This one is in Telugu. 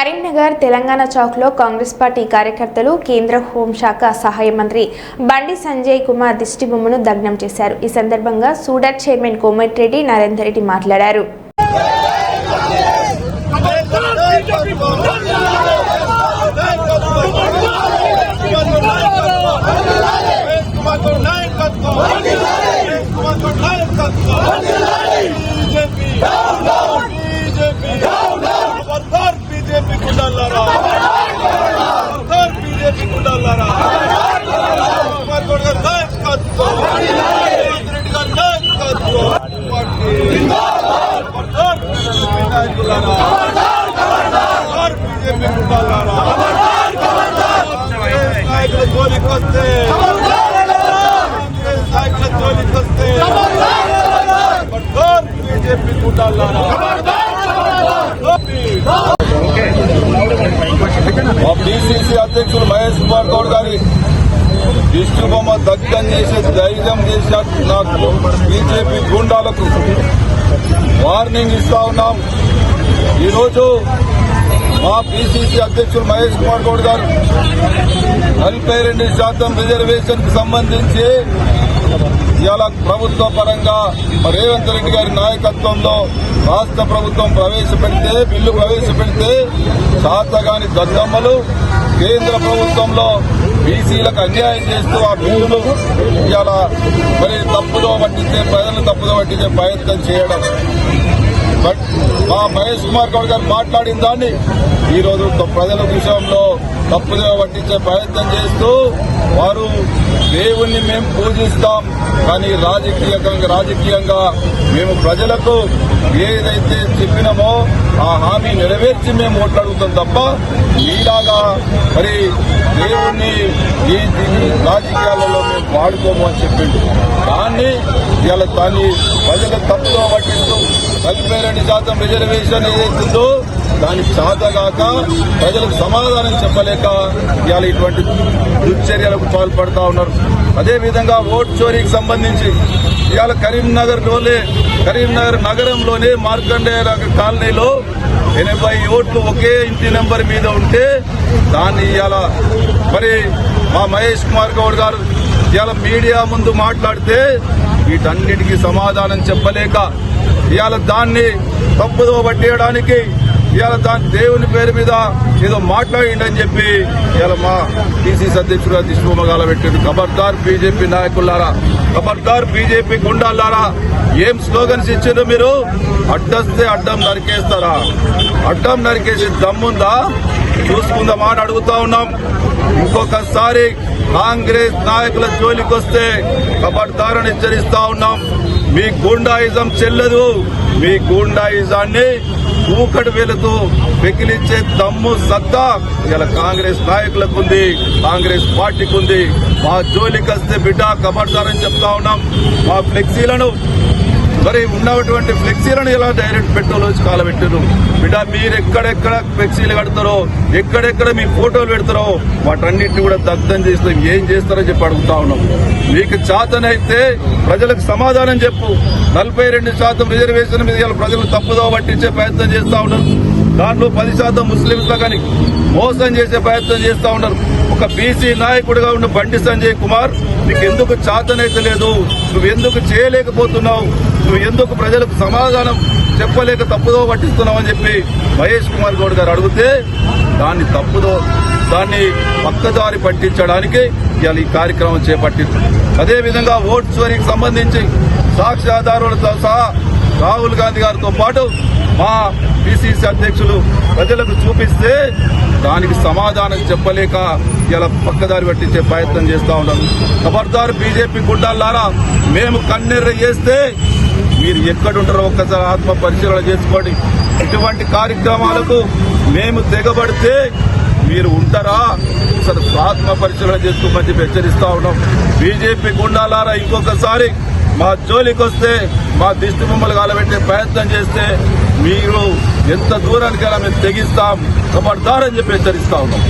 కరీంనగర్ తెలంగాణ చౌక్లో కాంగ్రెస్ పార్టీ కార్యకర్తలు కేంద్ర హోంశాఖ సహాయ మంత్రి బండి సంజయ్ కుమార్ దిష్టిబొమ్మను దగ్నం చేశారు. ఈ సందర్భంగా సూడర్ చైర్మన్ కోమటిరెడ్డి నరేందర్ రెడ్డి మాట్లాడారు బీజేపీ కుండాలారా బీజేపీ కుండాలారా కుమార్ గౌడ్ గారు నాయకత్వం రేవంత్ రెడ్డి గారు నాయకత్వం పార్టీ ఖబర్దార్ బీజేపీ నాయకులారా ఖబర్దార్ బీజేపీ కుండాలారా కాంగ్రెస్ నాయకుల జోలికి వస్తే కాంగ్రెస్ నాయకుల జోలికి వస్తే ఖబర్దార్ బీజేపీ కుండాలారా మా పిసిసి అధ్యక్షులు మహేష్ కుమార్ గౌడ్ గారి దిష్టి బొమ్మ దగ్ధం చేసే ధైర్యం చేసిన నాకు బీజేపీ గుండాలకు వార్నింగ్ ఇస్తా ఉన్నాం. ఈరోజు మా పిసిసి అధ్యక్షులు మహేష్ కుమార్ గౌడ్ గారు నలభై రెండు శాతం రిజర్వేషన్కు సంబంధించి ఇవాళ ప్రభుత్వ పరంగా రేవంత్ రెడ్డి గారి నాయకత్వంలో రాష్ట్ర ప్రభుత్వం ప్రవేశపెడితే బిల్లు ప్రవేశపెడితే శాతగాని దద్దమ్మలు కేంద్ర ప్రభుత్వంలో బీసీలకు అన్యాయం చేస్తూ ఆ బిల్లును ఇలా మరి తప్పుదో పట్టించే ప్రజలను తప్పుదో పట్టించే ప్రయత్నం చేయడం. బట్ మా మహేష్ కుమార్ గౌడ్ గారు మాట్లాడిన దాన్ని ఈరోజు ప్రజల విషయంలో తప్పుదో పట్టించే ప్రయత్నం చేస్తూ వారు దేవుణ్ణి మేము పూజిస్తాం కానీ రాజకీయంగా రాజకీయంగా మేము ప్రజలకు ఏదైతే చెప్పినామో ఆ హామీ నెరవేర్చి మేము మాట్లాడుతాం తప్ప మీలాగా మరి దేవుణ్ణి ఈ రాజకీయాలలో మేము వాడుకోము అని చెప్పిండు. దాన్ని ఇవాళ దాన్ని ప్రజలకు తప్పుతో పట్టిస్తూ నలభై రెండు శాతం రిజర్వేషన్ ఏదైతుందో దానికి చాతగాక ప్రజలకు సమాధానం చెప్పలేక ఇవాళ ఇటువంటి దుశ్చర్యలకు పాల్పడతా ఉన్నారు. అదేవిధంగా ఓట్ చోరీకి సంబంధించి ఇవాళ కరీంనగర్లోనే కరీంనగర్ నగరంలోనే మార్కండేయ కాలనీలో ఎనభై ఓట్లు ఒకే ఇంటి నెంబర్ మీద ఉంటే దాన్ని ఇవాళ మరి మా మహేష్ కుమార్ గౌడ్ గారు ఇవాళ మీడియా ముందు మాట్లాడితే వీటన్నిటికీ సమాధానం చెప్పలేక ఇవాళ దాన్ని తప్పుదో పట్టేయడానికి ఇవాళ దాని దేవుని పేరు మీద ఏదో మాట్లాడిండని చెప్పి ఇవాళ మా టీసీసీ అధ్యక్షుడు దిశ్వమగాల పెట్టాడు. ఖబర్దార్ బీజేపీ నాయకులారా ఖబర్దార్ బీజేపీ గుండాలారా ఏం స్లోగన్స్ ఇచ్చారు మీరు? అడ్డస్తే అడ్డం నరికేస్తారా? అడ్డం నరికేసి దమ్ముందా? చూసుకుందామా అని అడుగుతా ఉన్నాం. ఇంకొకసారి కాంగ్రెస్ నాయకుల జోలికి వస్తే కబడ్దారని హెచ్చరిస్తా ఉన్నాం. మీ గూండాయిజం చెల్లదు. మీ గూండాయిజాన్ని ఊకటి వేలతో పెకిలించే దమ్ము సత్తా ఇలా కాంగ్రెస్ నాయకులకు ఉంది కాంగ్రెస్ పార్టీకి ఉంది మా జోలికి వస్తే బిడ్డ కబడ్దారని చెప్తా ఉన్నాం. మా ఫ్లెక్సీలను మరి ఉన్నటువంటి ఫ్లెక్సీలను ఎలా డైరెక్ట్ పెట్రోల్ వచ్చి కాలబెట్టారు బిడ్డ మీరు ఎక్కడెక్కడ ఫ్లెక్సీలు కడతారో ఎక్కడెక్కడ మీ ఫోటోలు పెడతారో వాటన్నిటిని కూడా దగ్ధం చేస్తాం ఏం చేస్తారో చెప్పి అడుగుతా ఉన్నాం. మీకు చాతనైతే ప్రజలకు సమాధానం చెప్పు. నలభై రెండు శాతం రిజర్వేషన్ మీద ప్రజలు తప్పుదో పట్టించే ప్రయత్నం చేస్తా ఉన్నారు. దాంట్లో పది శాతం ముస్లింస్ కానీ మోసం చేసే ప్రయత్నం చేస్తూ ఉన్నారు. ఒక బీసీ నాయకుడిగా ఉన్న బండి సంజయ్ కుమార్ నీకు ఎందుకు చాతనైతే లేదు? నువ్వు ఎందుకు చేయలేకపోతున్నావు? నువ్వు ఎందుకు ప్రజలకు సమాధానం చెప్పలేక తప్పుదో పట్టిస్తున్నావు అని చెప్పి మహేష్ కుమార్ గౌడ్ గారు అడిగితే దాన్ని తప్పుదో దాన్ని పక్కదారి పట్టించడానికి ఇవాళ ఈ కార్యక్రమం చేపట్టింది. అదేవిధంగా ఓట్ చోరీకి సంబంధించి సాక్ష్యాధారులతో సహా రాహుల్ గాంధీ గారితో పాటు మా పిసిసి అధ్యక్షులు ప్రజలకు చూపిస్తే దానికి సమాధానం చెప్పలేక ఇలా పక్కదారి పట్టించే ప్రయత్నం చేస్తా ఉన్నారు. ఖబర్దారు బీజేపీ గుండాలారా మేము కన్నెర్ర చేస్తే మీరు ఎక్కడుంటారో ఒక్కసారి ఆత్మ పరిశీలన చేసుకోండి. ఇటువంటి కార్యక్రమాలకు మేము తెగబడితే మీరు ఉంటారా? అసలు ఆత్మ పరిశీలన చేసుకోమని చెప్పి హెచ్చరిస్తా ఉన్నాం. బీజేపీ గుండాలారా ఇంకొకసారి మా జోలికి వస్తే మా దిష్టి బొమ్మలు కాలబెట్టే ప్రయత్నం చేస్తే మీరు ఎంత దూరానికి అలా మేము తెగిస్తాం. కబడ్దారని చెప్పి హెచ్చరిస్తా ఉన్నాం.